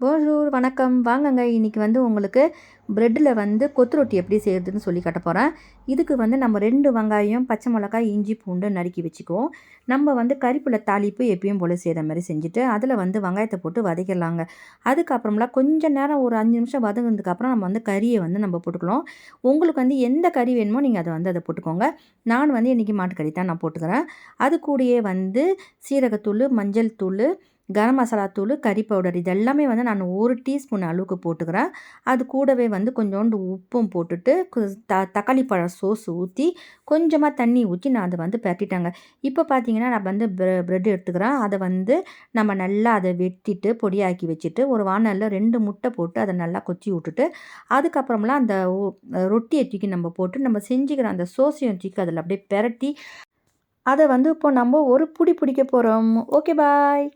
போஜூர் வணக்கம். வாங்கங்க இன்றைக்கி வந்து உங்களுக்கு ப்ரெட்டில் வந்து கொத்து ரொட்டி எப்படி செய்கிறதுன்னு சொல்லி கட்ட போகிறேன் இதுக்கு வந்து நம்ம ரெண்டு வெங்காயம் பச்சை மிளகாய் இஞ்சி பூண்டு நறுக்கி வச்சுக்குவோம். நம்ம வந்து கறிப்புல தாளிப்பு எப்பயும் போல் செய்கிற மாதிரி செஞ்சுட்டு அதில் வந்து வெங்காயத்தை போட்டு வதக்கிடலாங்க. அதுக்கப்புறம்லாம் கொஞ்சம் நேரம் ஒரு அஞ்சு நிமிஷம் வதங்கினதுக்கப்புறம் நம்ம வந்து கறியை வந்து நம்ம போட்டுக்கலாம். உங்களுக்கு வந்து எந்த கறி வேணுமோ நீங்கள் அதை வந்து அதை போட்டுக்கோங்க. நான் வந்து இன்றைக்கி மாட்டுக்கறி தான் நான் போட்டுக்கிறேன். அது கூடயே வந்து சீரகத்தூள் மஞ்சள் தூள் கரம் மசாலா தூள் கறி பவுடர் இது எல்லாமே வந்து நான் ஒரு டீஸ்பூன் அளவுக்கு போட்டுக்கிறேன். அது கூடவே வந்து கொஞ்சோண்டு உப்பும் போட்டுட்டு கு- த தக்காளி பழம் சோஸ் ஊற்றி கொஞ்சமாக தண்ணி ஊற்றி நான் அதை வந்து பரட்டிட்டாங்க. இப்போ பார்த்தீங்கன்னா நான் வந்து ப்ரெட் எடுத்துக்கிறேன். அதை வந்து நம்ம நல்லா அதை வெட்டிட்டு பொடியாக்கி வச்சுட்டு ஒரு வானலில் ரெண்டு முட்டை போட்டு அதை நல்லா கொத்தி விட்டுட்டு அதுக்கப்புறம்லாம் அந்த ரொட்டியை தூக்கி நம்ம போட்டு நம்ம செஞ்சுக்கிற அந்த சோஸையும் தூக்கி அதில் அப்படியே பெரட்டி அதை வந்து இப்போ நம்ம ஒரு பிடி பிடிக்க போகிறோம் ஓகே பாய்.